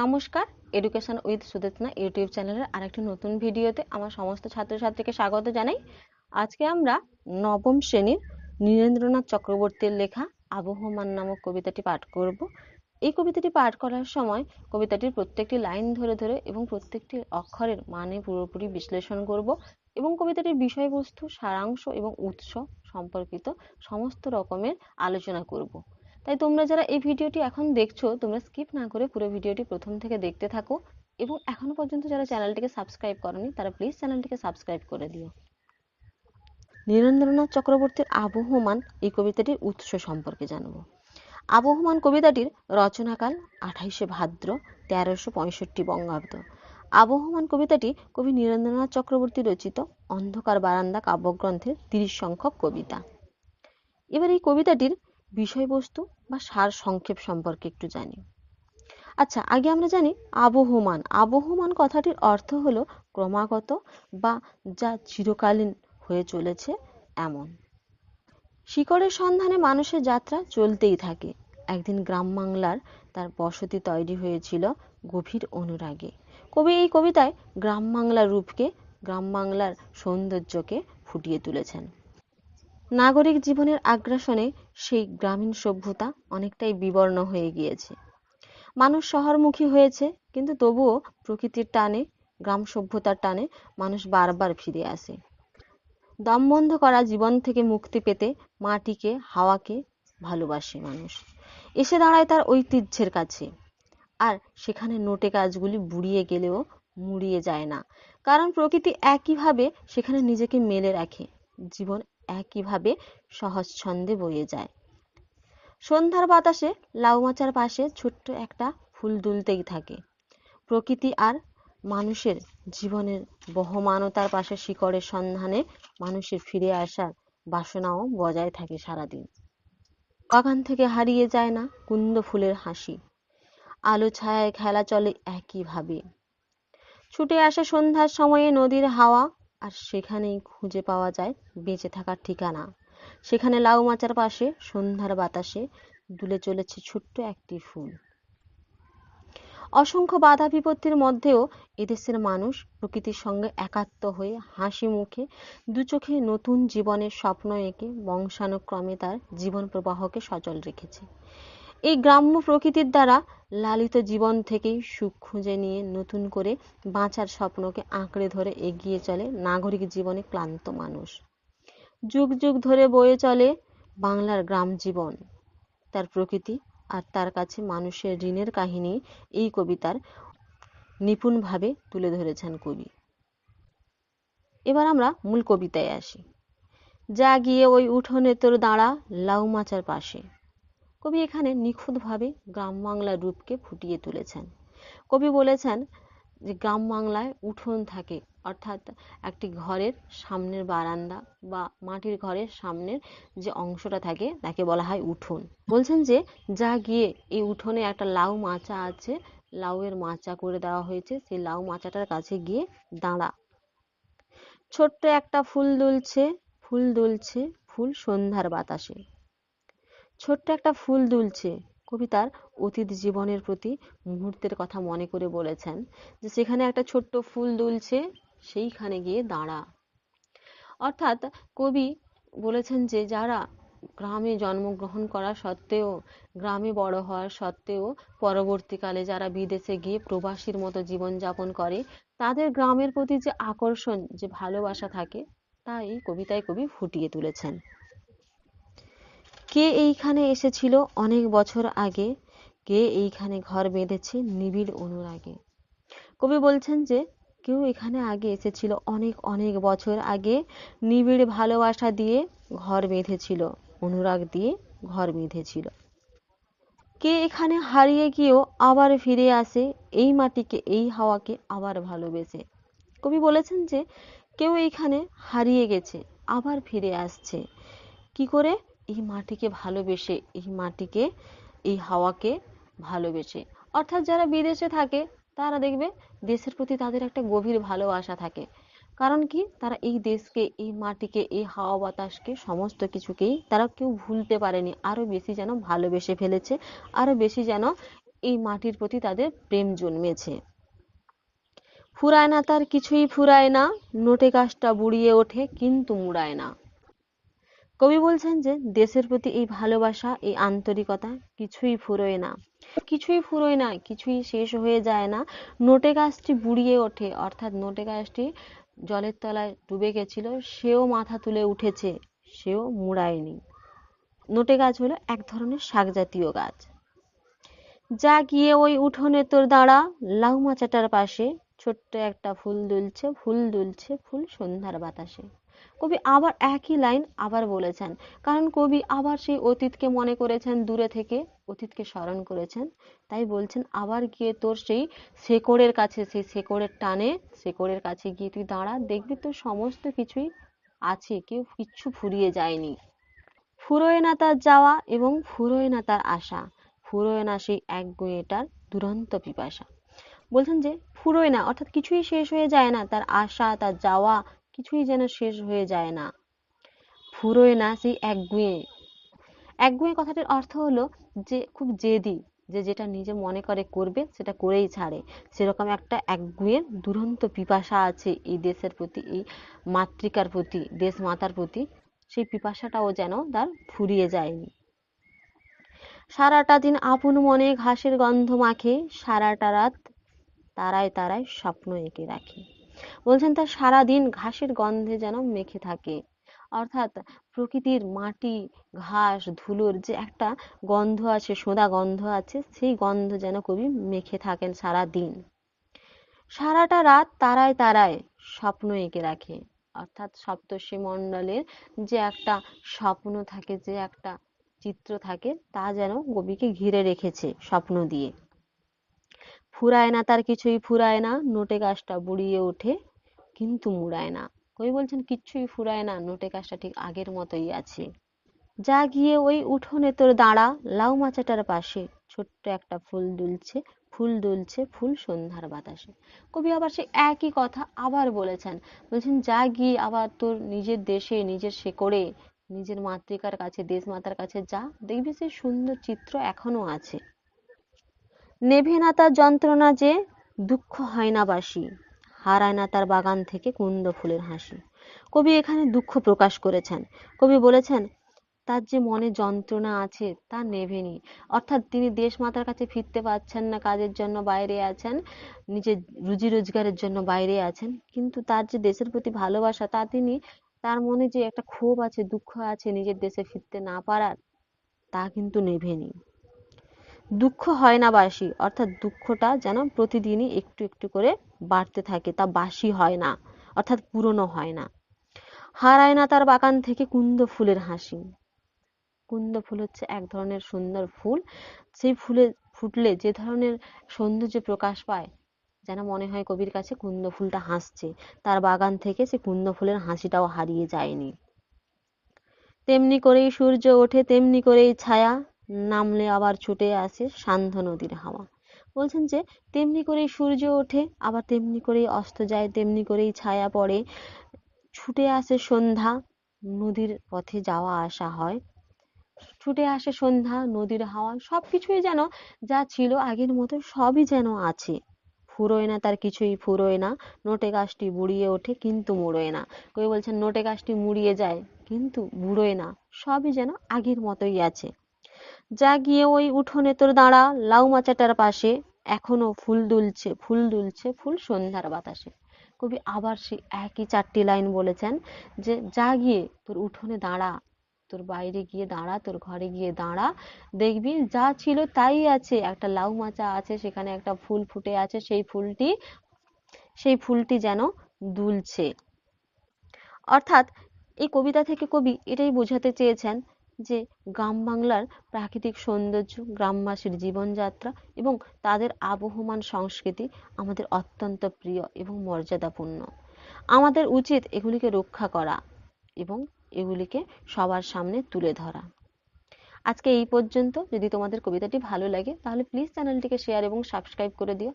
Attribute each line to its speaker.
Speaker 1: নমস্কার education with সুদেতনা YouTube চ্যানেলের আরেকটি নতুন ভিডিওতে আমার সমস্ত ছাত্রছাত্রীকে স্বাগত জানাই। আজকে আমরা নবম শ্রেণির নীরেন্দ্রনাথ চক্রবর্তীর লেখা আবহমান নামক কবিতাটি পাঠ করব। এই কবিতাটি পাঠ করার সময় কবিতাটির প্রত্যেকটি লাইন ধরে ধরে এবং প্রত্যেকটি অক্ষরের মানে পুরোপুরি বিশ্লেষণ করব এবং কবিতাটির বিষয়বস্তু, সারাংশ এবং উৎস সম্পর্কিত সমস্ত রকমের আলোচনা করব। তাই তোমরা যারা এই ভিডিওটি এখন দেখছ, তোমরা স্কিপ না করে পুরো ভিডিওটি প্রথম থেকে দেখতে থাকো এবং এখনও পর্যন্ত যারা চ্যানেলটিকে সাবস্ক্রাইব করনি, তারা প্লিজ চ্যানেলটিকে সাবস্ক্রাইব করে দিও। নীরেন্দ্রনাথ চক্রবর্তীর আবহমান এই কবিতাটির উৎস সম্পর্কে জানব। আবহমান কবিতাটির রচনাকাল আঠাইশে ভাদ্র তেরোশো পঁয়ষট্টি বঙ্গাব্দ। আবহমান কবিতাটি কবি নীরেন্দ্রনাথ চক্রবর্তী রচিত অন্ধকার বারান্দা কাব্যগ্রন্থের তিরিশ সংখ্যক কবিতা। এবার এই কবিতাটির বিষয়বস্তু বা সার সংক্ষেপ সম্পর্কে একটু জানি। আচ্ছা আগে আমরা জানি আবহমান। আবহমান কথাটির অর্থ হলো ক্রমাগত বা যা চিরকালীন হয়ে চলেছে এমন। শিকড়ের সন্ধানে মানুষের যাত্রা চলতেই থাকে। একদিন গ্রাম বাংলার তার বসতি তৈরি হয়েছিল গভীর অনুরাগে। কবি এই কবিতায় গ্রাম বাংলার রূপকে, গ্রাম বাংলার সৌন্দর্যকে ফুটিয়ে তুলেছেন। নাগরিক জীবনের আগ্রাসনে সেই গ্রামীণ সভ্যতা অনেকটাই বিবর্ণ হয়ে গিয়েছে। মানুষ শহরমুখী হয়েছে, কিন্তু তবুও প্রকৃতির টানে, গ্রাম সভ্যতার টানে মানুষ বারবার ফিরে আসে। দমবন্ধ করা, জীবন থেকে মুক্তি পেতে মাটিকে, হাওয়াকে ভালোবাসে মানুষ। এসে দাঁড়ায় তার ঐতিহ্যের কাছে। আর সেখানে নোটে কাজগুলি বুড়িয়ে গেলেও মুড়িয়ে যায় না। কারণ প্রকৃতি একইভাবে সেখানে নিজেকে মেলে রাখে। জীবন একইভাবে সহজ ছন্দে বয়ে যায়। সন্ধ্যার বাতাসে লাউ মাচার পাশে ছোট্ট একটা ফুল দুলতেই থাকে। প্রকৃতি আর মানুষের জীবনের বহমানতার পাশে শিকড়ের সন্ধানে মানুষের ফিরে আসার বাসনাও বজায় থাকে সারাদিন। বাগান থেকে হারিয়ে যায় না কুন্দ ফুলের হাসি। আলো ছায়ায় খেলা চলে একইভাবে। ছুটে আসে সন্ধ্যার সময়ে নদীর হাওয়া আর সেখানেই খুঁজে পাওয়া যায় বেঁচে থাকার ঠিকানা। সেখানে লাউ মাচার পাশে সন্ধ্যার বাতাসে দুলে চলেছে ছোট্ট একটি ফুল। অসংখ্য বাধা বিপত্তির মধ্যেও এদেশের মানুষ প্রকৃতির সঙ্গে একাত্ম হয়ে হাসি মুখে দু চোখে নতুন জীবনের স্বপ্ন এঁকে বংশানুক্রমে তার জীবন প্রবাহকে সচল রেখেছে। এই গ্রাম্য প্রকৃতির দ্বারা লালিত জীবন থেকেই সুখ খুঁজে নিয়ে নতুন করে বাঁচার স্বপ্নকে আঁকড়ে ধরে এগিয়ে চলে নাগরিক জীবনে ক্লান্ত মানুষ। যুগ যুগ ধরে বয়ে চলে বাংলার গ্রাম জীবন। তার প্রকৃতি আর তার কাছে মানুষের ঋণের কাহিনী এই কবিতার নিপুণভাবে তুলে ধরেছেন কবি। এবার আমরা মূল কবিতায় আসি। যা গিয়ে ওই উঠোনে তোর দাঁড়া লাউ মাচার পাশে। কবি এখানে নিখুঁতভাবে গ্রাম বাংলার রূপকে ফুটিয়ে তুলেছেন। কবি বলেছেন যে গ্রাম বাংলায় উঠোন থাকে, অর্থাৎ একটি ঘরের সামনের বারান্দা বা মাটির ঘরের সামনের যে অংশটা থাকে, তাকে বলা হয় উঠোন। বলছেন যে যা গিয়ে এই উঠোনে একটা লাউ মাচা আছে, লাউয়ের মাচা করে দেওয়া হয়েছে, সেই লাউ মাচাটার কাছে গিয়ে দাঁড়া। ছোট্ট একটা ফুল দুলছে ফুল দুলছে ফুল সন্ধ্যার বাতাসে। ছোট্ট একটা ফুল দুলছে। কবিতার অতীত জীবনের প্রতি মুহূর্তের কথা মনে করে বলেছেন যে সেখানে একটা ছোট্ট ফুল দুলছে, সেইখানে গিয়ে দাঁড়া। অর্থাৎ কবি বলেছেন যে যারা গ্রামে জন্মগ্রহণ করা সত্ত্বেও, গ্রামে বড় হওয়ার সত্ত্বেও পরবর্তীকালে যারা বিদেশে গিয়ে প্রবাসীর মতো জীবনযাপন করে, তাদের গ্রামের প্রতি যে আকর্ষণ, যে ভালোবাসা থাকে, তা এই কবিতায় কবি ফুটিয়ে তুলেছেন। কে এইখানে এসেছিল অনেক বছর আগে? কে এইখানে ঘর বেঁধেছে নিবিড় অনুরাগে? কবি বলছেন যে, কেউ এখানে আগে এসেছিল অনেক অনেক বছর আগে নিবিড় ভালোবাসা দিয়ে ঘর বেঁধেছিল, অনুরাগ দিয়ে ঘর বেঁধেছিল। কে এখানে হারিয়ে গিয়েও আবার ফিরে আসে, এই মাটিকে, এই হাওয়াকে আবার ভালোবেসে? কবি বলেছেন যে, কেউ এইখানে হারিয়ে গেছে, আবার ফিরে আসছে। কি করে? এই মাটিকে ভালোবেসে, এই মাটিকে, এই হাওয়াকে ভালোবেসে। অর্থাৎ যারা বিদেশে থাকে, তারা দেখবে দেশের প্রতি তাদের একটা গভীর ভালোবাসা থাকে। কারণ কি? তারা এই দেশকে, এই মাটিকে, এই হাওয়া বাতাসকে, সমস্ত কিছুকেই তারা কেউ ভুলতে পারেনি। আরও বেশি যেন ভালোবেসে ফেলেছে আরও বেশি যেন এই মাটির প্রতি তাদের প্রেম জন্মেছে। ফুরায় না, তার কিছুই ফুরায় না। নোটে গাছটা বুড়িয়ে ওঠে, কিন্তু মুড়ায় না। কবি বলছেন যে, দেশের প্রতি এই ভালোবাসা, এই আন্তরিকতা কিছুই ফুরোয় না। কিছুই ফুরোয় না, কিছুই শেষ হয়ে যায় না। নোটে গাছটি বুড়িয়ে ওঠে, অর্থাৎ নোটে গাছটি জলের তলায় ডুবে গেছিল, সেও মাথা তুলে উঠেছে, সেও মুড়ায়নি। নোটে গাছ হলো এক ধরনের শাক জাতীয় গাছ। যা গিয়ে ওই উঠোনে তোর দাঁড়া, লাউ মাচাটার পাশে, ছোট্ট একটা ফুল দুলছে ফুল দুলছে ফুল সন্ধ্যার বাতাসে। কবি আবার একই লাইন আবার বলেছেন। কারণ কবি আবার সেই অতীতকে মনে করেছেন, দূরে থেকে অতীতকে স্মরণ করেছেন। তাই বলছেন, আবার গিয়ে তোর সেই শেকড়ের কাছে, সেই শেকড়ের টানে, শেকড়ের কাছে গিয়ে তুই দাঁড়া, দেখবি তোর সমস্ত কিছুই আছে, কেউ কিচ্ছু ফুরিয়ে যায়নি। ফুরোয় না তার যাওয়া এবং ফুরোয় না তার আশা ফুরোয় না সেই এক গুঁয়েটার দুরন্ত পিপাসা। বলছেন যে, ফুরোয় না, অর্থাৎ কিছুই শেষ হয়ে যায় না, তার আশা তার যাওয়া কিছুই যেন শেষ হয়ে যায় না। ফুরোয় না সেই একগুঁয়ে। একগুঁয়ে কথাটির অর্থ হলো যে, খুব জেদি, যে যেটা নিজে মনে করে করবে, সেটা করেই ছাড়ে। সেরকম একটা একগুঁয়ে দুরন্ত পিপাসা আছে এই দেশের প্রতি, এই মাতৃকার প্রতি দেশ মাতার প্রতি। সেই পিপাসাটাও যেন তার ফুরিয়ে যায়নি। সারাটা দিন আপন মনে ঘাসের গন্ধ মাখে, সারাটা রাত তারায় তারায় স্বপ্ন এঁকে রাখে। বলছেন, তার সারাদিন ঘাসের গন্ধে যেন মেখে থাকে। অর্থাৎ প্রকৃতির মাটি, ঘাস, ধুলোর যে একটা গন্ধ আছে, সোঁদা গন্ধ আছে, সেই গন্ধ যেন কবি মেখে থাকেন সারা দিন সারাটা রাত তারায় তারায় স্বপ্ন এঁকে রাখে। অর্থাৎ সপ্তর্ষি মণ্ডলের যে একটা স্বপ্ন থাকে, যে একটা চিত্র থাকে, তা যেন কবিকে ঘিরে রেখেছে স্বপ্ন দিয়ে। ফুরায় না, তার কিছুই ফুরায় না, নোটে গাছটা বুড়িয়ে ওঠে, কিন্তু মুড়ায় না। কবি বলছেন, কিচ্ছুই ফুরায় না, নোটে গাছটা ঠিক আগের মতোই আছে। যা গিয়ে ওই উঠোনে তোর দাঁড়া, লাউ মাচাটার পাশে, ছোট্ট একটা ফুল দুলছে ফুল দুলছে ফুল সন্ধ্যার বাতাসে। কবি আবার সে একই কথা আবার বলেছেন, বলছেন, যা গিয়ে আবার তোর নিজের দেশে, নিজের শেকড়ে, নিজের মাতৃকার কাছে দেশ মাতার কাছে যা, দেখবি সেই সুন্দর চিত্র এখনও আছে। নেভে না তার যন্ত্রণা যে দুঃখ হয় না বাসি, হারায় না তার বাগান থেকে কুন্দ ফুলের হাসি। কবি এখানে দুঃখ প্রকাশ করেছেন। কবি বলেছেন, তার যে মনে যন্ত্রণা আছে তা নেভেনি অর্থাৎ তিনি দেশ মাতার কাছে ফিরতে পারছেন না, কাজের জন্য বাইরে আছেন, নিজের রুজি রোজগারের জন্য বাইরে আছেন। কিন্তু তার যে দেশের প্রতি ভালোবাসা, তা তিনি, তার মনে যে একটা ক্ষোভ আছে, দুঃখ আছে নিজের দেশে ফিরতে না পারার, তা কিন্তু নেভেনি দুঃখ হয় না বাসি, অর্থাৎ দুঃখটা যেন প্রতিদিনই একটু একটু করে বাড়তে থাকে, তা বাসি হয় না, অর্থাৎ পুরনো হয় না। হারায় না তার বাগান থেকে কুন্দ ফুলের হাসি। কুন্দ ফুল হচ্ছে এক ধরনের সুন্দর ফুল। সেই ফুলে ফুটলে যে ধরনের সৌন্দর্য প্রকাশ পায়, যেন মনে হয় কবির কাছে কুন্দ ফুলটা হাসছে, তার বাগান থেকে সে কুন্দ ফুলের হাসিটাও হারিয়ে যায়নি। তেমনি করেই সূর্য ওঠে, তেমনি করেই ছায়া নামলে আবার ছুটে আসে সান্ধ্য নদীর হাওয়া। বলছেন যে, তেমনি করেই সূর্য ওঠে, আবার তেমনি করেই অস্ত যায়, তেমনি করেই ছায়া পড়ে। ছুটে আসে সন্ধ্যা, নদীর পথে যাওয়া আসা হয়। ছুটে আসে সন্ধ্যা, নদীর হাওয়া সব কিছুই যেন যা ছিল আগের মতো সবই যেন আছে। ফুরোয় না তার কিছুই ফুরোয় না, নোটে গাছটি বুড়িয়ে ওঠে কিন্তু মুড়োয় না। কবি বলছেন, নোটে গাছটি মুড়িয়ে যায় কিন্তু বুড়োয় না, সবই যেন আগের মতোই আছে। যা গিয়ে ওই উঠোনে তোর দাঁড়া, লাউ মাচাটার পাশে। এখনও ফুল দুলছে ফুল দুলছে, ফুল সন্ধ্যার বাতাসে। কবি আবার সেই একই চারটি লাইন বলেছেন যে, যা গিয়ে তোর উঠোনে দাঁড়া, তোর বাইরে গিয়ে দাঁড়া, তোর ঘরে গিয়ে দাঁড়া, দেখবি যা ছিল তাই আছে। একটা লাউ মাচা আছে, সেখানে একটা ফুল ফুটে আছে, সেই ফুলটি সেই ফুলটি যেন দুলছে। অর্থাৎ এই কবিতা থেকে কবি এটাই বোঝাতে চেয়েছেন যে গ্রাম বাংলার প্রাকৃতিক সৌন্দর্য, গ্রামবাসীর জীবনযাত্রা এবং তাদের আবহমান সংস্কৃতি আমাদের অত্যন্ত প্রিয় এবং মর্যাদাপূর্ণ। আমাদের উচিত এগুলিকে রক্ষা করা এবং এগুলিকে সবার সামনে তুলে ধরা। আজকে এই পর্যন্ত। যদি তোমাদের কবিতাটি ভালো লাগে, তাহলে প্লিজ চ্যানেলটিকে শেয়ার এবং সাবস্ক্রাইব করে দিও।